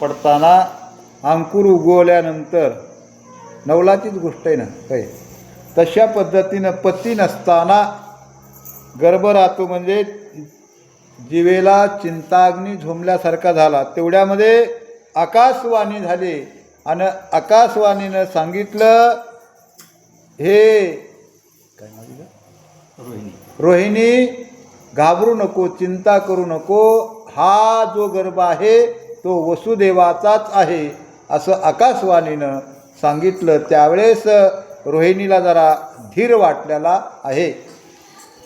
पडताना अंकुर उगवल्यानंतर नवलाचीच गोष्ट आहे ना काय? तशा पद्धतीनं पती नसताना गर्भ राहतो म्हणजे जिवेला चिंताग्नी झोंबल्यासारखा झाला. तेवढ्यामध्ये आकाशवाणी झाली आणि आकाशवाणीनं सांगितलं हे काय? रोहिणी. रोहिणी घाबरू नको चिंता करू नको. हा जो गर्भ आहे तो वसुदेवाचाच आहे असं आकाशवाणीनं सांगितलं. त्यावेळेस रोहिणीला जरा धीर वाटलेला आहे.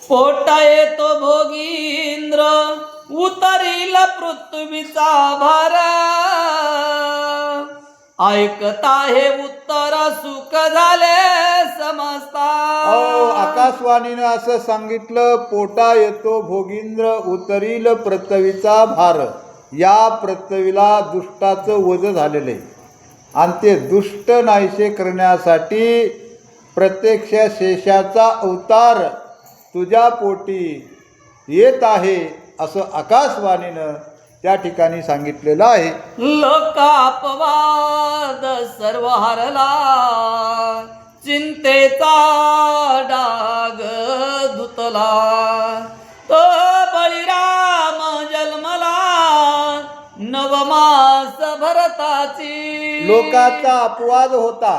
पोटा येतो भोगींद्र उतरील पृथ्वीचा भार. ऐकता हे उत्तर सुख झाले समजता आकाशवाणीनं असं सांगितलं पोटा येतो भोगींद्र उतरील पृथ्वीचा भार. या पृथ्वीला दुष्टाचं वज झालेलं आहे. आणि ते दुष्ट नाहीसे करण्यासाठी प्रत्यक्ष शेषाचा अवतार तुझ्या पोटी येत आहे असं आकाशवाणीनं त्या ठिकाणी सांगितलेलं आहे. लोकापवाद सर्व हरला चिंतेचा डाग धुतला. दास भरताची लोकाचा अपवाद होता.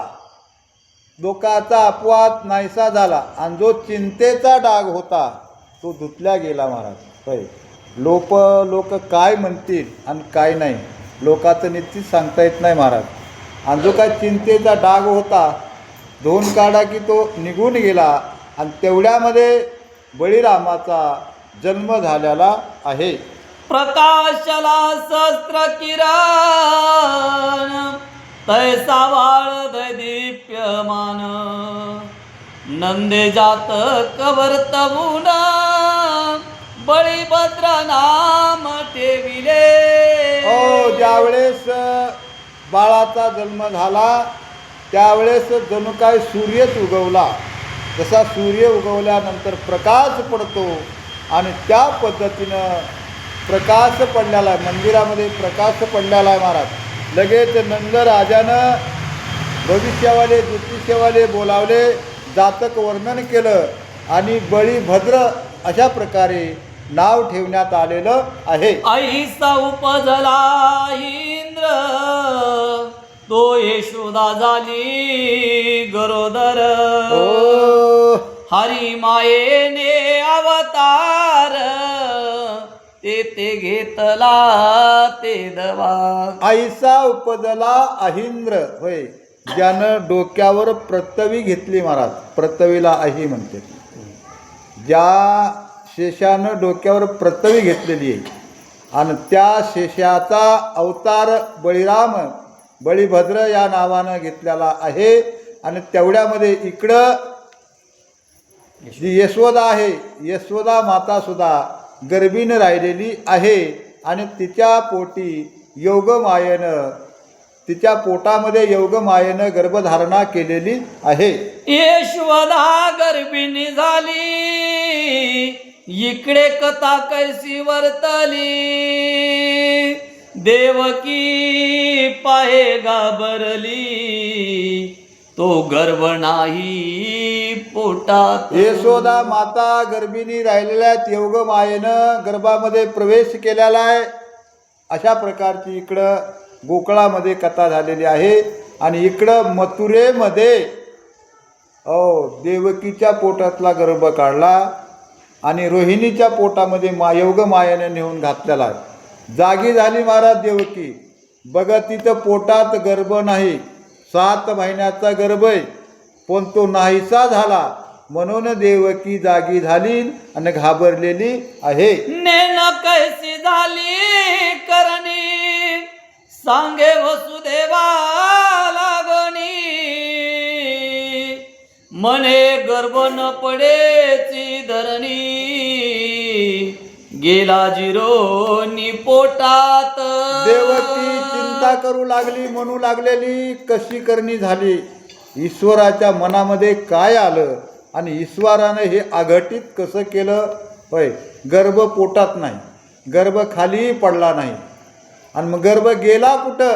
लोकाचा अपवाद नाहीसा झाला आणि जो चिंतेचा डाग होता तो धुतल्या गेला महाराज. होय. लोक लोक काय म्हणतील आणि काय नाही लोकाचं निश्चित सांगता येत नाही महाराज. आणि जो काय चिंतेचा डाग होता धुवून काढा की तो निघून गेला आणि तेवढ्यामध्ये बळीरामाचा जन्म झालेला आहे. प्रकाशला शस्त्र किरण तैसा वाळ दीप्यमान नंदे जात कवर कवर्तवून बळीभद्र नाम ठेविले. हो ज्यावेळेस बाळाचा जन्म झाला त्यावेळेस जणू काय सूर्यच उगवला. जसा सूर्य उगवल्यानंतर प्रकाश पडतो आणि त्या पद्धतीनं प्रकाश पडलेला आहे मंदिरामध्ये प्रकाश पडलेला आहे महाराज. लगेच नंद राजानं भविष्यवाले ज्योतिष्यवाले बोलावले जातक वर्णन केलं आणि बळीभद्र अशा प्रकारे नाव ठेवण्यात आलेलं आहे. ऐसा उपजला इंद्र. तो यशोदा झाली गरोदर. हरी मायेने अवतार. ते ते घेतला ते दवा. आईसा उपजला अहिंद्र होय. ज्यानं डोक्यावर प्रतवी घेतली महाराज. प्रतवीला अही म्हणते. ज्या शेषानं डोक्यावर प्रतवी घेतलेली आहे. आणि त्या शेषाचा अवतार बळीराम बळीभद्र या नावानं घेतलेला आहे. आणि तेवढ्यामध्ये इकडं जी यशोदा आहे यशोदा माता सुद्धा गर्भीनं राहिलेली आहे आणि तिच्या पोटी योगमायेनं तिच्या पोटामध्ये योगमायेनं गर्भधारणा केलेली आहे. येशवदा गर्भिणी झाली. इकडे कथा कैसी वर्तली. देवकी पाहे घाबरली. तो गर्भ नाही पोटात. यशोदा माता गर्भिणी राहिलेल्या योगमायेनं गर्भामध्ये प्रवेश केलेला आहे. अशा प्रकारची इकडं गोकळामध्ये कथा झालेली आहे आणि इकडं मथुरेमध्ये हो देवकीच्या पोटातला गर्भ काढला आणि रोहिणीच्या पोटामध्ये मा योगमायाने नेऊन घातलेला आहे. जागी झाली महाराज देवकी. बघा तिथं पोटात गर्भ नाही. सात महिन्याचा गर्भ आहे पण तो नाहीसा झाला. म्हणून देवकी जागी झाली आणि घाबरलेली आहे. नेना कैसी झाली करणी. सांगे वसुदेवा लागणी. मने गर्भ न पडेची धरणी. गेला जिरो नि पोटात. देवकी चिंता करू लागली म्हणू लागलेली कशी करणी झाली? ईश्वराच्या मनामध्ये काय आलं? आणि ईश्वरानं हे आघटित कसं केलं? होय गर्भ पोटात नाही. गर्भ खालीही पडला नाही. आणि मग गर्भ गेला कुठं?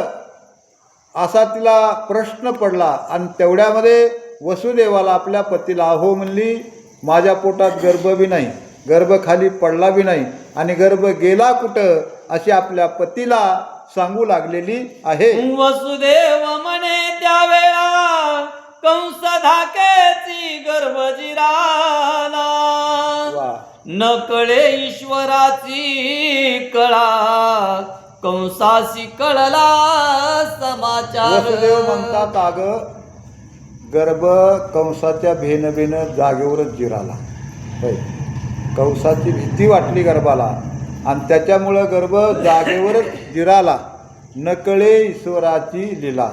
असा तिला प्रश्न पडला. आणि तेवढ्यामध्ये वसुदेवाला आपल्या पतीला अहो म्हणली माझ्या पोटात गर्भ बी नाही. गर्भ खाली पडला बी नाही आणि गर्भ गेला कुठं अशी आपल्या पतीला सांगू लागलेली आहे. वसुदेव म्हणे त्यावेळा कंस धाकेची गर्भ जिराला. न कळे ईश्वराची कळा कंसाशी कळला समाचार. वसुदेव म्हणतात अग गर्भ कंसाच्या भेन भेन जागेवरच जिराला. कंसाची भीती वाटली गर्भाला. आणि त्याच्यामुळं गर्भ जागेवरच जिराला. नकळे ईश्वराची लीला.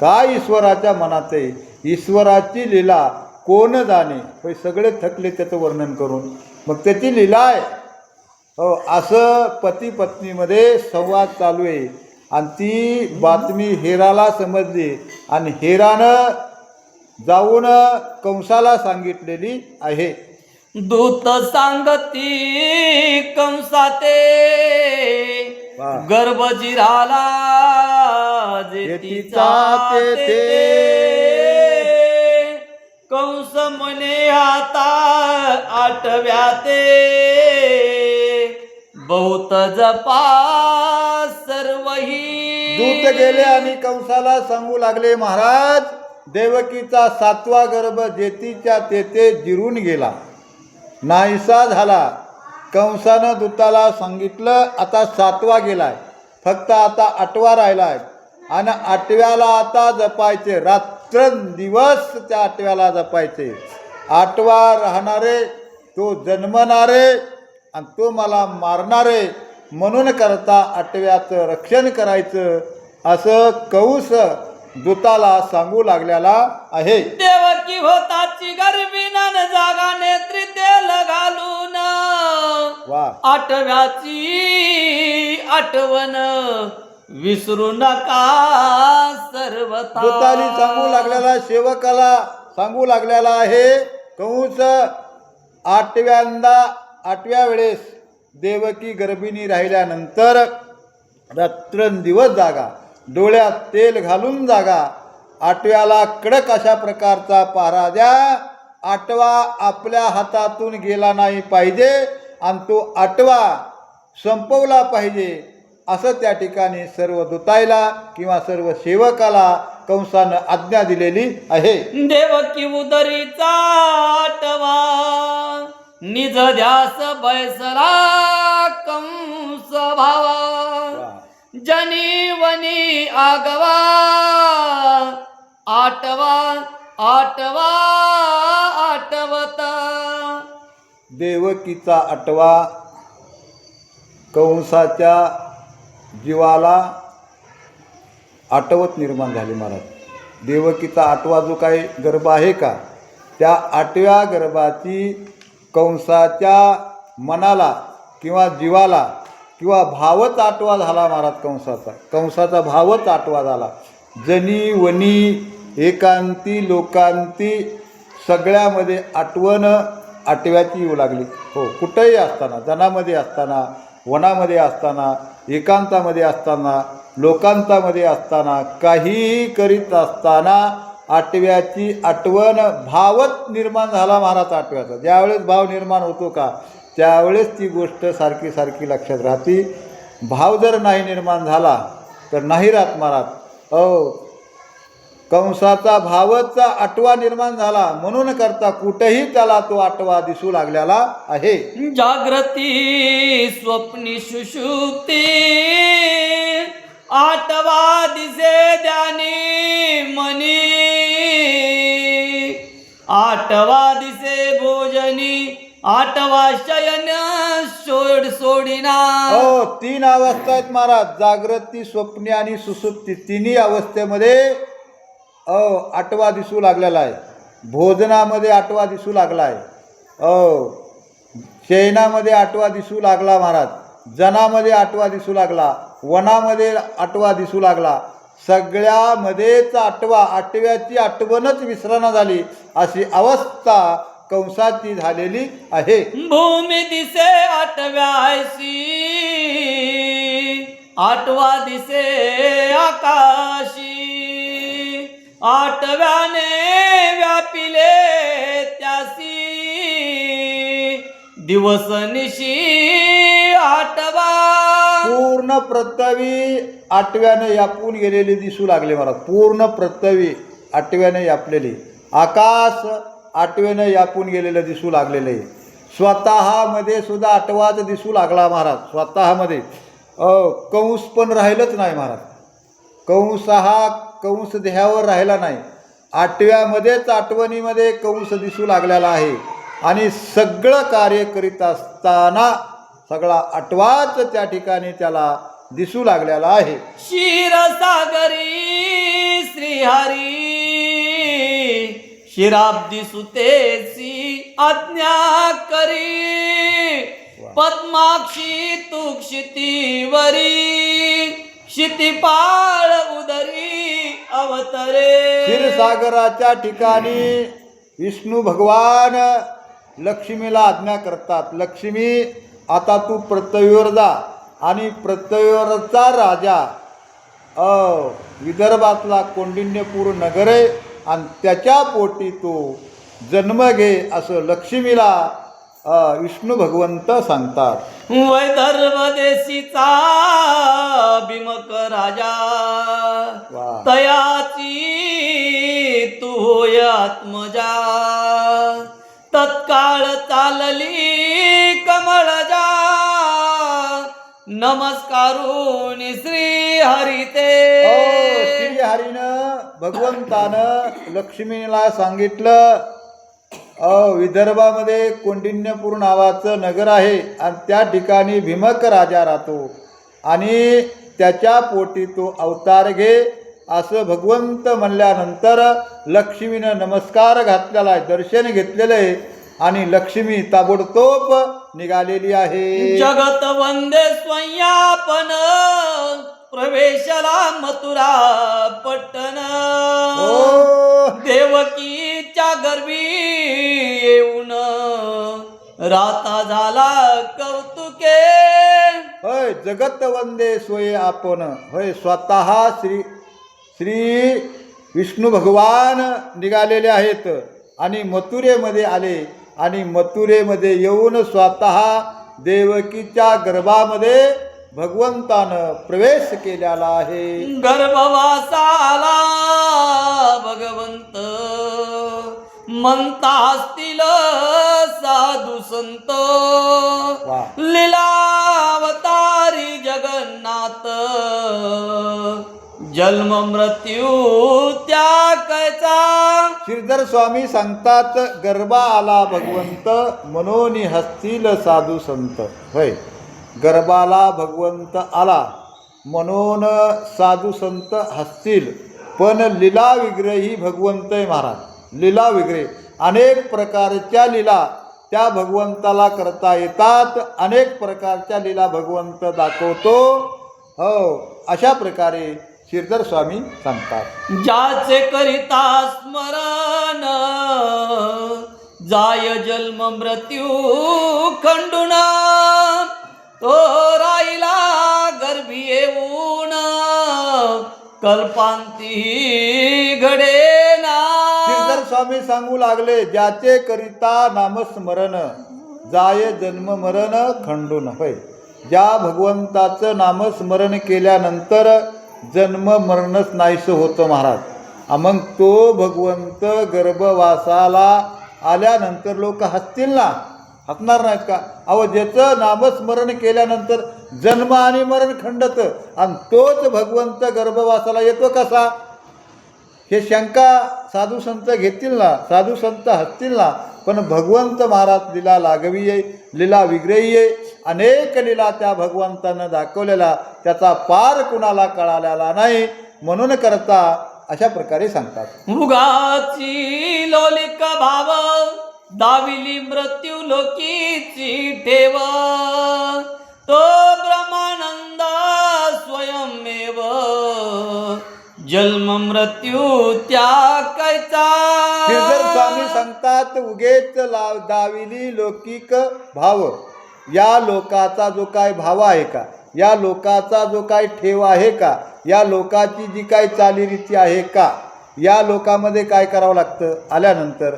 काय ईश्वराच्या मनात आहे ईश्वराची लीला कोण जाणे? हे सगळे थकले त्याचं वर्णन करून. मग त्याची लीला आहे. हो असं पती पत्नीमध्ये संवाद चालू आहे. आणि ती बातमी हेराला समजली. आणि हेरानं जाऊन कंसाला सांगितलेली आहे. दूत सांगती कंसाते. गर्भ जिराला कंस म्हणे आता आठव्याते बहुत जपा सर्वही. दूत गेले आणि कंसाला सांगू लागले महाराज देवकीचा सातवा गर्भ जेतीच्या तेथे जिरून गेला. नाहीसा झाला. कंसानं दूताला सांगितलं आता सातवा गेलाय. फक्त आता आठवा राहिलाय. आणि आठव्याला आता जपायचे. रात्र दिवस त्या आठव्याला जपायचे. आठवा राहणारे तो जन्मणारे आणि तो मला मारणारे. म्हणून करता आठव्याचं रक्षण करायचं. असं कौस दूताला सांगू लागलेला आहे. देवकी होताची गर्भिनान जागा नेत्री तेल घालून वा. आठव्याची आठवण विसरू नका सर्वता दूताली सांगू लागलेला सेवकाला सांगू लागलेला आहे. कंस आठव्यांदा आठव्या वेळेस देवकी गर्भिणी राहिल्यानंतर रात्रंदिवस जागा. डोळ्यात तेल घालून जागा. आठव्याला कडक अशा प्रकारचा पहारा द्या. आठवा आपल्या हातातून गेला नाही पाहिजे आणि तो आठवा संपवला पाहिजे. असं त्या ठिकाणी सर्व दुतायला किंवा सर्व सेवकाला कंसानं आज्ञा दिलेली आहे. देवकी उदरीचा आठवा निज ध्यास बैसला कंस भावा. जनी वनी आगवा आठवा आठवा आठवता देवकीचा आठवा कंसाच्या जीवाला आठवत निर्माण झाली महाराज. देवकीचा आठवा जो काही गर्भ आहे का त्या आठव्या गर्भाची कंसाच्या मनाला किंवा जीवाला किंवा भावच आठवा झाला महाराज कंसाचा. कंसाचा भावच आठवा झाला. जनी वनी एकांती लोकांती सगळ्यामध्ये आठवण आठव्याची येऊ लागली. हो कुठंही असताना जनामध्ये असताना वनामध्ये असताना एकांतामध्ये असताना लोकांतामध्ये असताना काहीही करीत असताना आठव्याची आठवण भावच निर्माण झाला महाराज आठव्याचा. ज्यावेळेस भाव निर्माण होतो का? त्यावेळेस ती गोष्ट सारखी सारखी लक्षात राहते. भाव जर नाही निर्माण झाला तर नाही राहत महाराज. अहो कंसाचा भावचा आठवा निर्माण झाला म्हणून करता कुठेही त्याला तो आठवा दिसू लागलेला आहे. जागृती स्वप्नी सुषुप्ती आठवा दिसे द्यानी मनी. आठवा दिसे भोजनी आठवा शयन सोड सोडिना. हो तीन अवस्था आहेत महाराज. जागृती स्वप्ने आणि सुसुप्ती तिन्ही अवस्थेमध्ये अ आठवा दिसू लागलेला आहे. भोजनामध्ये आठवा दिसू लागला आहे हो, अ शयनामध्ये आठवा दिसू लागला महाराज. जनामध्ये आठवा दिसू लागला. वनामध्ये आठवा दिसू लागला. सगळ्यामध्येच आठवा आठव्याची आठवणच विसरणा झाली. अशी अवस्था कंसाची झालेली आहे. भूमी दिसे आठव्यासी आठवा दिसे आकाशी. आठव्याने व्यापिले त्यासी दिवस निशी आठवा. पूर्ण प्रत्यवी आठव्यानं यापून गेलेली दिसू लागले मला. पूर्ण प्रत्यवी आठव्यानं यापलेली आकाश आठव्यानं यापून गेलेलं दिसू लागलेलं आहे. स्वतःमध्ये सुद्धा आठवाच दिसू लागला महाराज स्वतःमध्ये. कंस पण राहिलंच नाही महाराज. कंस हा कंस देहावर राहिला नाही. आठव्यामध्येच आठवणीमध्ये कंस दिसू लागलेला आहे. आणि सगळं कार्य करीत असताना सगळा आठवाच त्या ठिकाणी त्याला दिसू लागलेला आहे. क्षीरसागरी श्रीहरी शिराब्दी सुतेची आज्ञा करी. पद्माक्षी तू क्षितीवरी क्षितिपाळ उदरी अवतरे. क्षीरसागराच्या ठिकाणी विष्णू भगवान लक्ष्मीला आज्ञा करतात. लक्ष्मी आता तू प्रत्यवीवर जा. आणि प्रत्यवीवरचा राजा अ विदर्भातला कौंडिन्यपूर नगर आहे आणि त्याच्या पोटी तो जन्म घे असं लक्ष्मीला विष्णू भगवंत सांगतात. वैदर्भ देशीचा भीमक राजा. तयाची तू होय आत्मजा. तत्काळ चालली कमळजा. नमस्कारून श्री हरिते. हो, श्री हरीनं भगवंतानं लक्ष्मीला सांगितलं विदर्भामध्ये कौंडिन्यपूर नावाचं नगर आहे आणि त्या ठिकाणी भीमक राजा राहतो. आणि त्याच्या पोटी तो अवतार घे असं भगवंत म्हणल्यानंतर लक्ष्मीनं नमस्कार घातलेला आहे दर्शन घेतलेलं आहे. आणि लक्ष्मी ताबडतोब निघालेली आहे. जगत वंदे स्वयंपन प्रवेशला मथुरा पट्टण ओ देवकीच्या गर्भी येऊन राता झाला कौतुके. होय जगत वंदे सोये आपण. होय स्वतः श्री श्री विष्णू भगवान निघालेले आहेत आणि मथुरेमध्ये आले. आणि मथुरेमध्ये येऊन स्वतः देवकीच्या गर्भामध्ये भगवंतानं प्रवेश केलेला आहे. गर्भवासा आला भगवंत म्हणता असतील साधू संत. लीलावतारी जगन्नाथ. जन्म मृत्यू त्या कैचा श्रीधर स्वामी सांगतात गरबा आला भगवंत मनोनी हसतील साधू संत. होय. गरबाला भगवंत आला म्हणून साधू संत हसतील पण लीला विग्रही भगवंत आहे महाराज. लीला विग्रह. अनेक प्रकारच्या लीला त्या भगवंताला करता येतात. अनेक प्रकारच्या लीला भगवंत दाखवतो. हो अशा प्रकारे श्रीधर स्वामी सांगतात. ज्याचे करिता स्मरण जाय जन्म मृत्यू खंडून तो राहिला गर्भी येऊन कल्पांती घडेना श्रीधर स्वामी सांगू लागले ज्याचे करिता नामस्मरण जाय जन्म मरण खंडून होय. ज्या भगवंताचं नामस्मरण केल्यानंतर जन्म मरणच नाहीसं होतं महाराज. मग तो भगवंत गर्भवासाला आल्यानंतर लोक हसतील ना हसणार नाहीत का? अहो ज्याचं नामस्मरण केल्यानंतर जन्म आणि मरण खंडत. आणि तोच भगवंत गर्भवासाला येतो कसा? हे शंका साधू संत घेतील ना साधू संत हसतील ना पण भगवंत महाराज लीला लागवी आहे लीला विग्रही आहे अनेक लीला त्या भगवंतानं दाखवलेला त्याचा पार कुणाला कळालेला नाही म्हणून करता अशा प्रकारे सांगतात. मृगाची लोलिक भाव दाविली मृत्यू लोकीची ठेवा. मृत्यू त्या श्रीधर स्वामी सांगतात उगेच लाव दाविली लौकिक भाव. या लोकाचा जो काय भाव आहे का? या लोकाचा जो काय ठेव आहे का? या लोकाची जी काय चालीरीती आहे का? या लोकामध्ये काय करावं लागतं? आल्यानंतर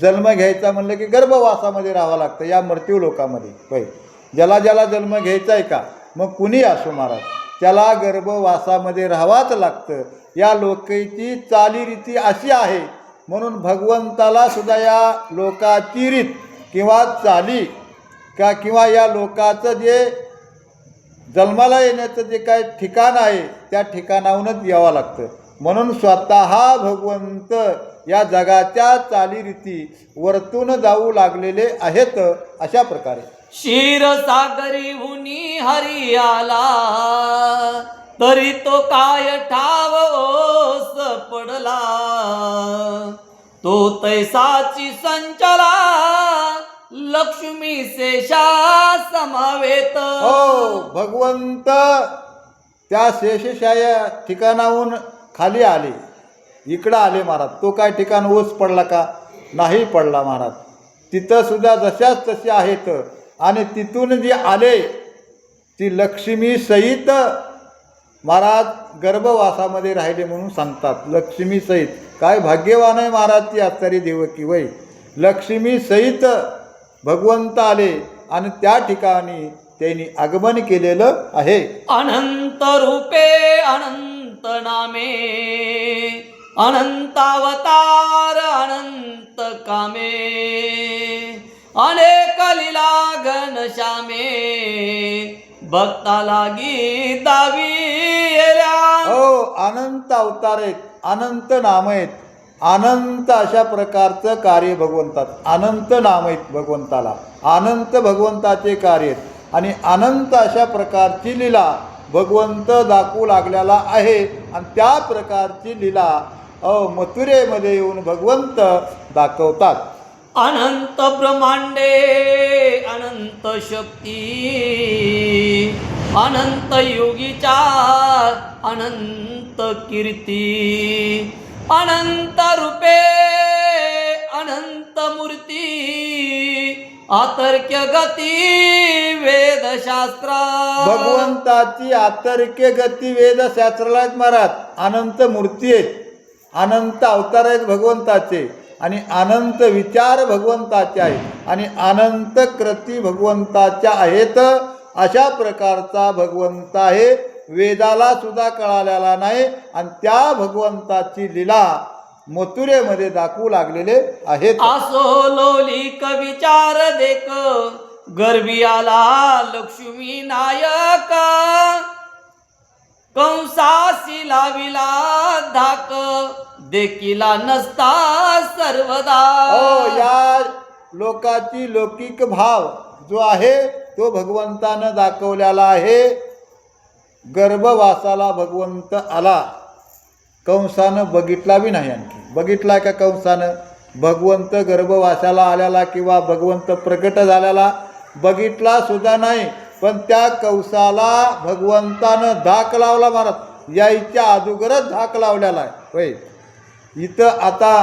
जन्म घ्यायचा म्हणलं की गर्भवासामध्ये राहावं लागतं या मृत्यू लोकामध्ये. होय. ज्याला ज्याला जन्म घ्यायचा आहे का? मग कुणी असो महाराज? त्याला गर्भवासामध्ये राहावाच लागतं. या लोकेची चालीरीती अशी आहे. म्हणून भगवंताला सुद्धा या लोकाची रीत किंवा चाली का किंवा या लोकाचं जे जन्माला येण्याचं जे काय ठिकाण आहे त्या ठिकाणाहूनच यावं लागतं. म्हणून स्वतः भगवंत या जगाच्या चालीरीती वरतून जाऊ लागलेले आहेत अशा प्रकारे. क्षीरसागरी हुनी हरी आला तरी तो काय ठाव ओस पडला? तो तैसाची संचला लक्ष्मी शेषा समावेत. हो भगवंत त्या शेषशाया ठिकाणाहून खाली आले. इकडं आले महाराज. तो काय ठिकाण ओस पडला का? नाही पडला महाराज. तिथं सुद्धा जशाच तसे आहेत. आणि तिथून जे आले ती लक्ष्मी सहित महाराज गर्भवासामध्ये राहिले म्हणून सांगतात. लक्ष्मी सहित. काय भाग्यवान आहे महाराज ती आचारी देवकी वय. लक्ष्मी सहित भगवंत आले आणि त्या ठिकाणी त्यांनी आगमन केलेलं आहे. अनंत रूपे अनंत नामे अनंतावतार अनंत कामे. अनेक लीला घनश्यामे भक्ता लागी दावी येल्या. हो अनंत अवतार आहेत अनंत नाम आहेत अनंत अशा प्रकारचं कार्य भगवंतात अनंत नाम आहेत भगवंताला. अनंत भगवंताचे कार्य आहेत. आणि अनंत अशा प्रकारची लीला भगवंत दाखवू लागलेला आहे. आणि त्या प्रकारची लीला मथुरेमध्ये येऊन भगवंत दाखवतात. अनंत ब्रह्मांडे अनंत शक्ती अनंत योगीच्या अनंत कीर्ती अनंत रूपे अनंत मूर्ती आतर्क्य गती वेदशास्त्र. भगवंताची आतर्क्य गती वेदशास्त्राला आहेत महाराज अनंत मूर्ती आहेत. अनंत अवतार आहेत भगवंताचे. आणि अनंत विचार भगवंताचे आहेत. आणि अनंत कृती भगवंताच्या आहेत. अशा प्रकारचा भगवंत आहे. वेदाला सुद्धा कळालेला नाही. आणि त्या भगवंताची लीला मथुरेमध्ये दाखवू लागलेले आहेत. असो लोलिक विचार देक गर्भी आला लक्ष्मी नायक. कंसासी लाविला धाक देखीला नसता सर्वदा. हो या लोकाची लौकिक भाव जो आहे तो भगवंतानं दाखवलेला आहे. गर्भवासाला भगवंत आला कंसानं बघितला बी नाही आणखी. बघितला का कंसानं? भगवंत गर्भवासाला आल्याला किंवा भगवंत प्रकट झालेला बघितला सुद्धा नाही. पण त्या कंसाला भगवंतानं धाक लावला महाराज. यायच्या अगोदरच धाक लावलेला आहे. होय. इथं आता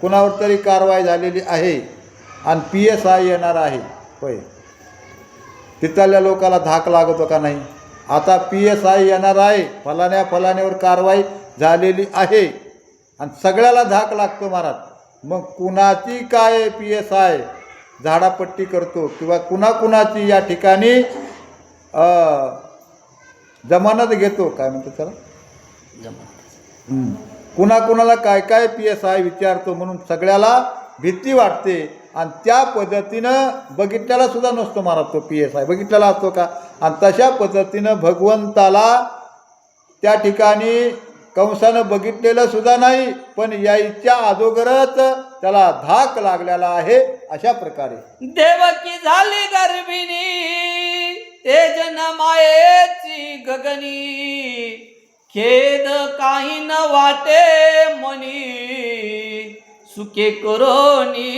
कुणावर तरी कारवाई झालेली आहे आणि पी एस आय येणार आहे. होय. तिथल्या लोकाला धाक लागतो का नाही? आता पी एस आय येणार आहे. फलाण्या फलाण्यावर कारवाई झालेली आहे. आणि सगळ्याला धाक लागतो महाराज. मग कुणाची काय पी एस आय झाडापट्टी करतो किंवा कुणाकुणाची या ठिकाणी जमानत घेतो? काय म्हणतो त्याला? हं. कुणाकुणाला काय काय पी एस आय विचारतो म्हणून सगळ्याला भीती वाटते. आणि त्या पद्धतीनं बघितल्याला सुद्धा नसतो महाराज तो पी एस आय बघितलेला असतो का? आणि तशा पद्धतीनं भगवंताला त्या ठिकाणी कंसानं बघितलेलं सुद्धा नाही पण यायच्या अगोदरच त्याला धाक लागलेला आहे अशा प्रकारे. देवकी झाली गर्भिणी तेजन मायेची गगनी. खेद काही न वाटे मनी सुखे करोनी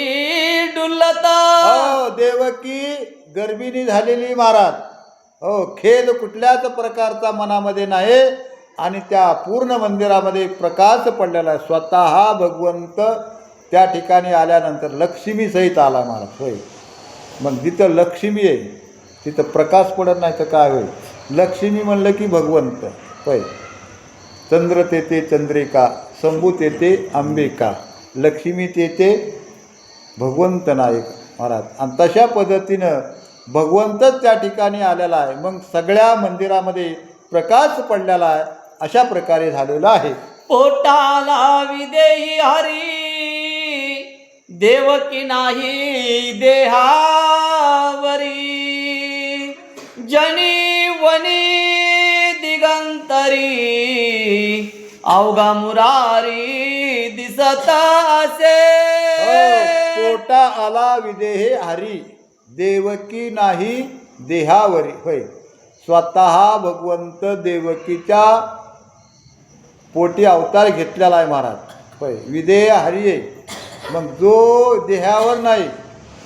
डुलता. हो देवकी गर्भिणी झालेली महाराज. हो खेद कुठल्याच प्रकारचा मनामध्ये नाही आणि त्या पूर्ण मंदिरामध्ये एक प्रकाश पडलेला आहे. स्वतः भगवंत त्या ठिकाणी आल्यानंतर लक्ष्मीसहित आला महाराज. होय. मग जिथं लक्ष्मी आहे तिथं प्रकाश पडत नाही तर काय होईल? लक्ष्मी म्हणलं की भगवंत. होय. चंद्र तेथे चंद्रिका शंभू तेथे अंबिका लक्ष्मी तेथे भगवंत नायक महाराज. आणि तशा पद्धतीनं भगवंतच त्या ठिकाणी आलेला आहे. मग सगळ्या मंदिरामध्ये प्रकाश पडलेला आहे अशा प्रकारे झालेला आहे. पोटाला विदेही हरी देवकी नाही देहावरी. जनी वनी दिगंतरी अवघा मुरारी दिसत असे. हो, पोटा आला विदेहे हरी देवकी नाही देहावरी. होय. स्वतः भगवंत देवकीच्या पोटी अवतार घेतलेला आहे महाराज. होय. विदेह हरी आहे. मग जो देहावर नाही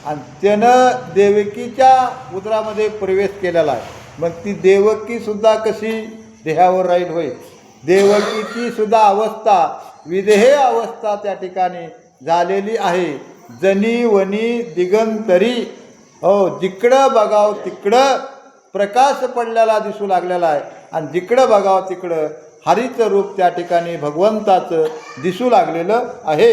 आणि त्यानं देवकीच्या उदरामध्ये प्रवेश केलेला आहे. मग ती देवकी सुद्धा कशी देहावर राहील? होय. देवकीची सुद्धा अवस्था विदेह अवस्था त्या ठिकाणी झालेली आहे. जनी वनी दिगंतरी. हो जिकडं बघाव तिकडं प्रकाश पडलेला दिसू लागलेला आहे. आणि जिकडं बघाव तिकडं हरीचं रूप त्या ठिकाणी भगवंताचं दिसू लागलेलं आहे.